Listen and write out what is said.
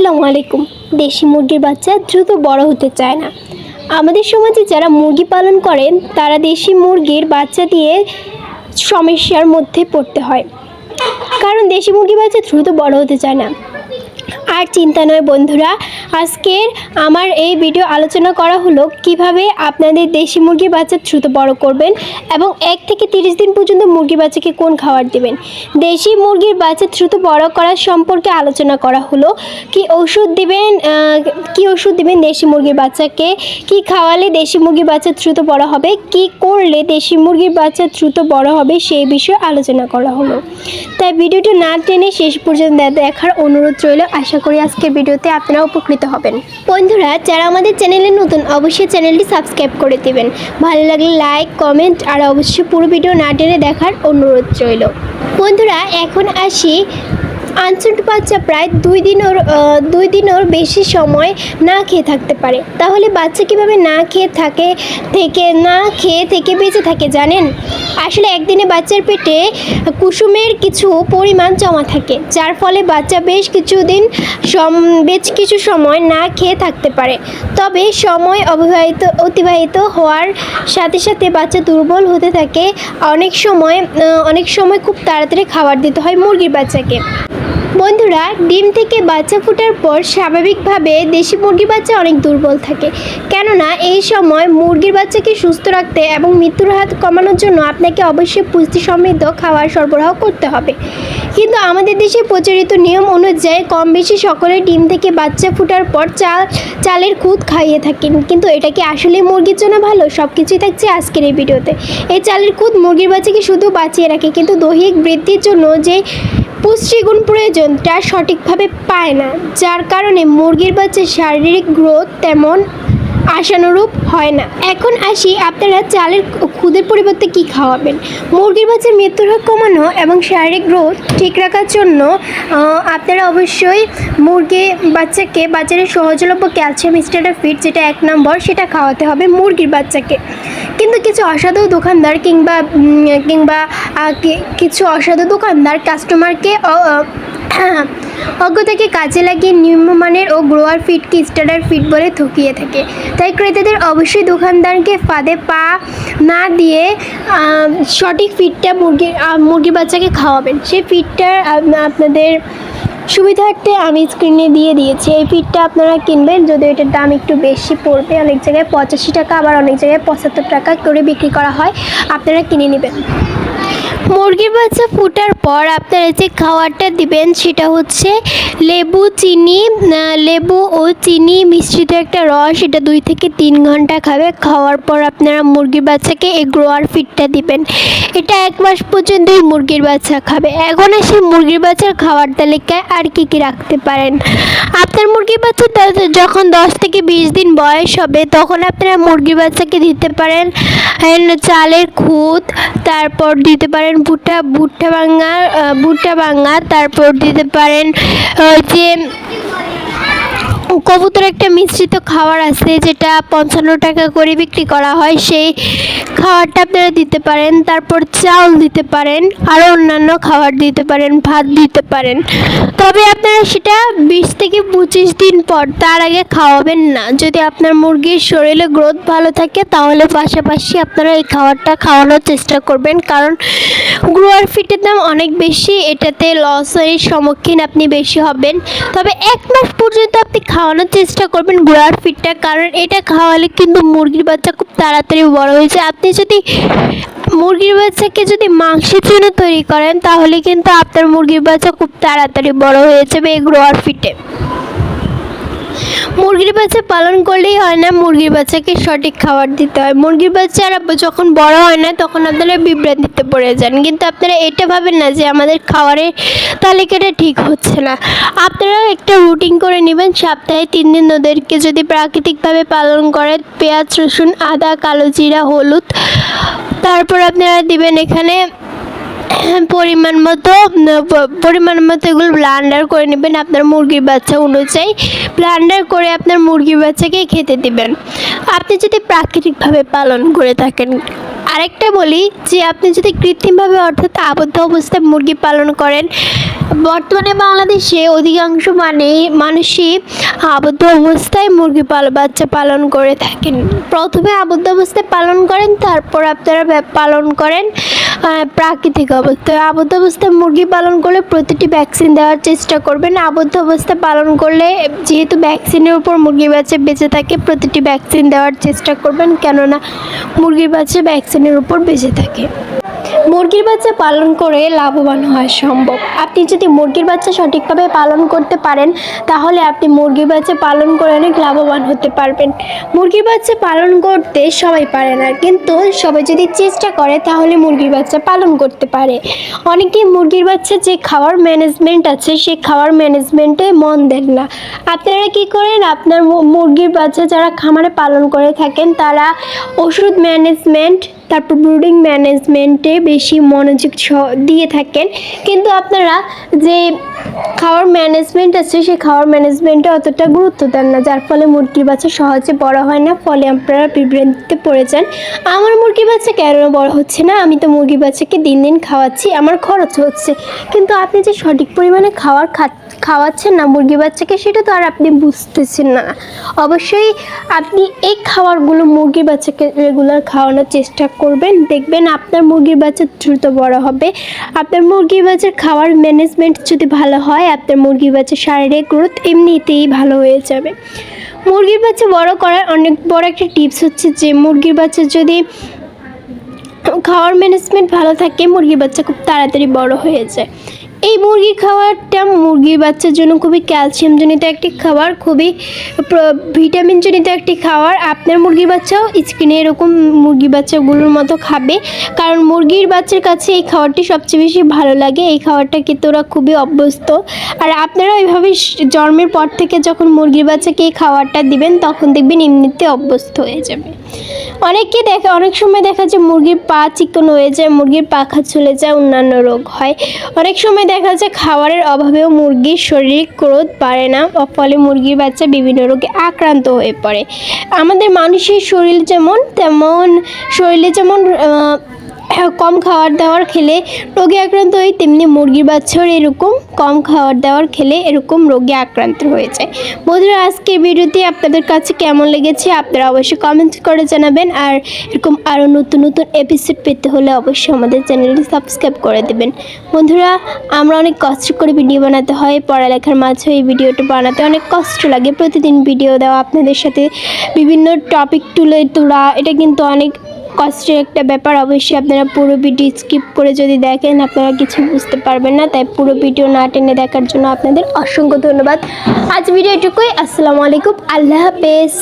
আসসালামু আলাইকুম। দেশি মুরগির বাচ্চা দ্রুত বড় হতে চায় না। আমাদের সমাজে যারা মুরগি পালন করেন তারা দেশি মুরগির বাচ্চা দিয়ে সমস্যার মধ্যে পড়তে হয়। কারণ দেশি মুরগির বাচ্চা দ্রুত বড় হতে চায় না। আর চিন্তা নয় বন্ধুরা আজকের আমার এই ভিডিও আলোচনা করা হলো কীভাবে আপনাদের দেশি মুরগির বাচ্চা দ্রুত বড় করবেন এবং এক থেকে তিরিশ দিন পর্যন্ত মুরগির বাচ্চাকে কোন খাবার দেবেন। দেশি মুরগির বাচ্চা দ্রুত বড় করার সম্পর্কে আলোচনা করা হলো। কি ওষুধ দিবেন কি ওষুধ দিবেন দেশি মুরগির বাচ্চাকে? কি খাওয়ালে দেশি মুরগির বাচ্চা দ্রুত বড় হবে? কি করলে দেশি মুরগির বাচ্চা দ্রুত বড় হবে সেই বিষয়ে আলোচনা করা হলো। তাই ভিডিওটি না টেনে শেষ পর্যন্ত দেখার অনুরোধ রইল। আশা করি আজকের ভিডিওতে আপনারা উপকৃত হবেন। বন্ধুরা, যারা আমাদের চ্যানেলে নতুন, অবশ্যই চ্যানেলটি সাবস্ক্রাইব করে দেবেন। ভালো লাগলে লাইক, কমেন্ট, আর অবশ্যই পুরো ভিডিও না টেনে দেখার অনুরোধ রইল। বন্ধুরা, এখন আসি আনসুট বাচ্চা প্রায় দুই দিনের দুই দিনের বেশি সময় না খেয়ে থাকতে পারে। তাহলে বাচ্চা কীভাবে না খেয়ে থাকে, থেকে, না খেয়ে থেকে বেঁচে থাকে জানেন? আসলে একদিনে বাচ্চার পেটে কুসুমের কিছু পরিমাণ জমা থাকে, যার ফলে বাচ্চা বেশ কিছুদিন সম, বেশ কিছু সময় না খেয়ে থাকতে পারে। তবে সময় অবিবাহিত, অতিবাহিত হওয়ার সাথে সাথে বাচ্চা দুর্বল হতে থাকে। অনেক সময় অনেক সময় খুব তাড়াতাড়ি খাবার দিতে হয় মুরগির বাচ্চাকে। বন্ধুরা, ডিম থেকে বাচ্চা ফোটার পর স্বাভাবিকভাবে দেশি মুরগির বাচ্চা অনেক দুর্বল থাকে। কেননা, এই সময় মুরগির বাচ্চাকে সুস্থ রাখতে এবং মৃত্যুর হাত কমানোর জন্য আপনাকে অবশ্যই পুষ্টি সমৃদ্ধ খাবার সরবরাহ করতে হবে। কিন্তু আমাদের দেশে প্রচলিত নিয়ম অনুযায়ী কম বেশি সকলে ডিম থেকে বাচ্চা ফোটার পর চাল, চালের খুদ খাইয়ে থাকেন। কিন্তু এটা কি আসলে মুরগির জন্য ভালো? সব কিছুই থাকছে আজকের এই ভিডিওতে। এই চালের খুদ মুরগির বাচ্চাকে শুধু বাঁচিয়ে রাখে, কিন্তু দৈহিক বৃদ্ধির জন্য যে পুষ্টিগুণ প্রয়োজন তা সঠিকভাবে পায় না। যার কারণে মুরগির বাচ্চার শারীরিক গ্রোথ তেমন আশানুরূপ হয় না। এখন আসি আপনারা চালের খুদের পরিবর্তে কি খাওয়াবেন? মুরগির বাচ্চার মৃত্যুর হার কমানো এবং শারীরিক গ্রোথ ঠিক রাখার জন্য আপনারা অবশ্যই মুরগি বাচ্চাকে বাজারে সহজলভ্য ক্যালসিয়াম স্টার্টার ফিড, যেটা এক নম্বর, সেটা খাওয়াতে হবে মুরগির বাচ্চাকে। কিন্তু কিছু অসাধু দোকানদার কিংবা কিংবা কিছু অসাধু দোকানদার কাস্টমারকে অজ্ঞতাকে কাজে লাগিয়ে নিম্নমানের ও গ্রোয়ার ফিডকে স্টার্টার ফিড বলে ঠকিয়ে থাকে। তাই ক্রেতাদের অবশ্যই দোকানদারকে ফাঁদে পা না দিয়ে সঠিক ফিডটা মুরগির মুরগির বাচ্চাকে খাওয়াবেন। সেই ফিডটা আপনাদের সুবিধার্থে আমি স্ক্রিনে দিয়ে দিয়েছি। এই ফিডটা আপনারা কিনবেন, যদি এটার দাম একটু বেশি পড়বে, অনেক জায়গায় পঁচাশি টাকা, আবার অনেক জায়গায় পঁচাত্তর টাকা করে বিক্রি করা হয়, আপনারা কিনে নেবেন। মুরগির বাচ্চা ফুটার পর আপনারা যে খাবারটা দিবেন সেটা হচ্ছে লেবু, চিনি লেবু ও চিনি মিশ্রিত একটা রস, এটা দুই থেকে তিন ঘণ্টা খাবে। খাওয়ার পর আপনারা মুরগির বাচ্চাকে এই গ্রোয়ার ফিডটা দিবেন। এটা এক মাস পর্যন্তই মুরগির বাচ্চা খাবে। এখন আসে মুরগির বাচ্চার খাওয়ার তালিকায় আর কি কি রাখতে পারেন? আপনার মুরগির বাচ্চা যখন দশ থেকে বিশ দিন বয়স হবে, তখন আপনারা মুরগির বাচ্চাকে দিতে পারেন চালের খুদ তারপর দিতে পারেন ভুট্টা ভুট্টা ভাঙা ভুট্টা ভাঙা তারপর দিতে পারেন হচ্ছে কবুতর একটা মিশ্রিত খাবার আছে, যেটা পঞ্চান্ন টাকা করে বিক্রি করা হয়। সেই খাবারটা আপনারা দিতে পারেন, তারপর চাউল দিতে পারেন, আরও অন্যান্য খাবার দিতে পারেন, ভাত দিতে পারেন। তবে আপনারা সেটা বিশ থেকে পঁচিশ দিন পর তার আগে খাওয়াবেন না। যদি আপনার মুরগির শরীরে গ্রোথ ভালো থাকে, তাহলে পাশাপাশি আপনারা এই খাবারটা খাওয়ানোর চেষ্টা করবেন। কারণ গ্রোয়ার ফিটের দাম অনেক বেশি, এটাতে লসের সম্মুখীন আপনি বেশি হবেন। তবে এক মাস পর্যন্ত আপনি খাওয়ানোর চেষ্টা করবেন গ্রোয়ার ফিটটা, কারণ এটা খাওয়ালে কিন্তু মুরগির বাচ্চা খুব তাড়াতাড়ি বড় হয়েছে। আপনি যদি মুরগির বাচ্চাকে যদি মাংসের জন্য তৈরি করেন, তাহলে কিন্তু আপনার মুরগির বাচ্চা খুব তাড়াতাড়ি বড় হয়ে যাবে এই গ্রোয়ার ফিটে। মুরগির বাচ্চা পালন করলেই হয় না, মুরগির বাচ্চাকে সঠিক খাবার দিতে হয়। মুরগির বাচ্চা বাচ্চারা যখন বড় হয় না, তখন আপনারা বিভ্রান্তিতে পড়ে যান। কিন্তু আপনারা এটা ভাবেন না যে আমাদের খাবারের তালিকাটা ঠিক হচ্ছে না। আপনারা একটা রুটিন করে নেবেন, সপ্তাহে তিন দিন ওদেরকে যদি প্রাকৃতিকভাবে পালন করে, পেঁয়াজ, রসুন, আদা, কালো জিরা, হলুদ, তারপর আপনারা দিবেন এখানে পরিমাণ মতো পরিমাণ মতো এগুলো ব্লান্ডার করে নেবেন আপনার মুরগির বাচ্চা অনুযায়ী। ব্লান্ডার করে আপনার মুরগির বাচ্চাকে খেতে দিবেন। আপনি যদি প্রাকৃতিকভাবে পালন করে থাকেন, আরেকটা বলি যে আপনি যদি কৃত্রিমভাবে অর্থাৎ আবদ্ধ অবস্থায় মুরগি পালন করেন, বর্তমানে বাংলাদেশে অধিকাংশ মানে মানুষই আবদ্ধ অবস্থায় মুরগি পাল, বাচ্চা পালন করে থাকেন। প্রথমে আবদ্ধ অবস্থায় পালন করেন, তারপর আপনারা পালন করেন। প্রাকৃতিক অবস্থায় আবদ্ধ অবস্থায় মুরগি পালন করলে প্রতিটি ভ্যাকসিন দেওয়ার চেষ্টা করবেন। আবদ্ধ অবস্থায় পালন করলে যেহেতু ভ্যাকসিনের উপর মুরগি বাচ্চা বেঁচে থাকে, প্রতিটি ভ্যাকসিন দেওয়ার চেষ্টা করবেন। কেননা মুরগির বাচ্চা ভ্যাকসিনের উপর বেঁচে থাকে। মুরগির বাচ্চা পালন করে লাভবান হওয়া সম্ভব। আপনি যদি মুরগির বাচ্চা সঠিকভাবে পালন করতে পারেন, তাহলে আপনি মুরগির বাচ্চা পালন করে অনেক লাভবান হতে পারবেন। মুরগির বাচ্চা পালন করতে সবাই পারে না, কিন্তু সবাই যদি চেষ্টা করে, তাহলে মুরগির বাচ্চা পালন করতে পারে। অনেকেই মুরগির বাচ্চা যে খাওয়ার ম্যানেজমেন্ট আছে সেই খাওয়ার ম্যানেজমেন্টে মন দেন না। আপনারা কি করেন? আপনার মুরগির বাচ্চা যারা খামারে পালন করে থাকেন, তারা ওষুধ ম্যানেজমেন্ট তারপর ব্রুডিং ম্যানেজমেন্টে বেশি মনোযোগ দিয়ে থাকেন। কিন্তু আপনারা যে খাওয়ার ম্যানেজমেন্ট আছে, সেই খাওয়ার ম্যানেজমেন্টে অতটা গুরুত্ব দেন না, যার ফলে মুরগির বাচ্চা সহজে বড় হয় না, ফলে আপনারা বিভ্রান্তিতে পড়ে যান। আমার মুরগির বাচ্চা কেন বড় হচ্ছে না, আমি তো মুরগির বাচ্চাকে দিন দিন খাওয়াচ্ছি, আমার খরচ হচ্ছে। কিন্তু আপনি যে সঠিক পরিমাণে খাওয়ার খা- খাওয়াচ্ছেন না, মুরগি বাচ্চাকে, সেটা তো আর আপনি বুঝতেছেন না। অবশ্যই আপনি এই খাবারগুলো মুরগির বাচ্চাকে রেগুলার খাওয়ানোর চেষ্টা করবেন। দেখবেন আপনার মুরগির বাচ্চা দ্রুত বড় হবে। আপনার মুরগির বাচ্চার খাওয়ার ম্যানেজমেন্ট যদি ভালো হয়, আপনার মুরগির বাচ্চার শারীরিক গ্রোথ এমনিতেই ভালো হয়ে যাবে। মুরগির বাচ্চা বড় করার অনেক বড় একটা টিপস হচ্ছে যে, মুরগির বাচ্চা যদি খাওয়ার ম্যানেজমেন্ট ভালো থাকে, মুরগির বাচ্চা খুব তাড়াতাড়ি বড় হয়ে যায়। এই মুরগির খাবারটা মুরগির বাচ্চার জন্য খুবই ক্যালসিয়ামজনিত একটি খাবার, খুবই ভিটামিনজনিত একটি খাবার। আপনার মুরগির বাচ্চাও স্কিনে এরকম মুরগির বাচ্চাগুলোর মতো খাবে। কারণ মুরগির বাচ্চার কাছে এই খাবারটি সবচেয়ে বেশি ভালো লাগে। এই খাবারটা কিন্তু ওরা খুবই অভ্যস্ত। আর আপনারা এইভাবে জন্মের পর থেকে যখন মুরগির বাচ্চাকে এই খাবারটা দিবেন, তখন দেখবেন এমনিতে অভ্যস্ত হয়ে যাবে। অনেকে দেখে, অনেক সময় দেখা যায় মুরগির পা চিকন হয়ে যায়, মুরগির পাখা চলে যায়, অন্যান্য রোগ হয়। অনেক সময় দেখা যায় খাবারের অভাবেও মুরগির শরীরিক ক্রোধ বাড়ে না ফলে মুরগির বাচ্চা বিভিন্ন রোগে আক্রান্ত হয়ে পড়ে। আমাদের মানুষের শরীর যেমন, তেমন শরীরে যেমন কম খাবার দাওয়ার খেলে রোগে আক্রান্ত হয় তেমনি মুরগির বাচ্চাও এরকম কম খাবার দাওয়ার খেলে এরকম রোগে আক্রান্ত হয়ে যায় বন্ধুরা, আজকের ভিডিওটি আপনাদের কাছে কেমন লেগেছে আপনারা অবশ্যই কমেন্ট করে জানাবেন আর এরকম আরও নতুন নতুন এপিসোড পেতে হলে অবশ্যই আমাদের চ্যানেলটি সাবস্ক্রাইব করে দেবেন। বন্ধুরা, আমরা অনেক কষ্ট করে ভিডিও বানাতে হয়, পড়ালেখার মাঝে এই ভিডিওটা বানাতে অনেক কষ্ট লাগে। প্রতিদিন ভিডিও দেওয়া, আপনাদের সাথে বিভিন্ন টপিক তুলে তোলা, এটা কিন্তু অনেক কষ্টের একটা ব্যাপার, অবশ্যই আপনারা পুরো ভিডিও স্কিপ করে যদি দেখেন, আপনারা কিছু বুঝতে পারবেন না। তাই পুরো ভিডিও না টেনে দেখার জন্য আপনাদের অসংখ্য ধন্যবাদ। আজ ভিডিও এটুকুই। আসসালামু আলাইকুম। আল্লাহ হাফেজ।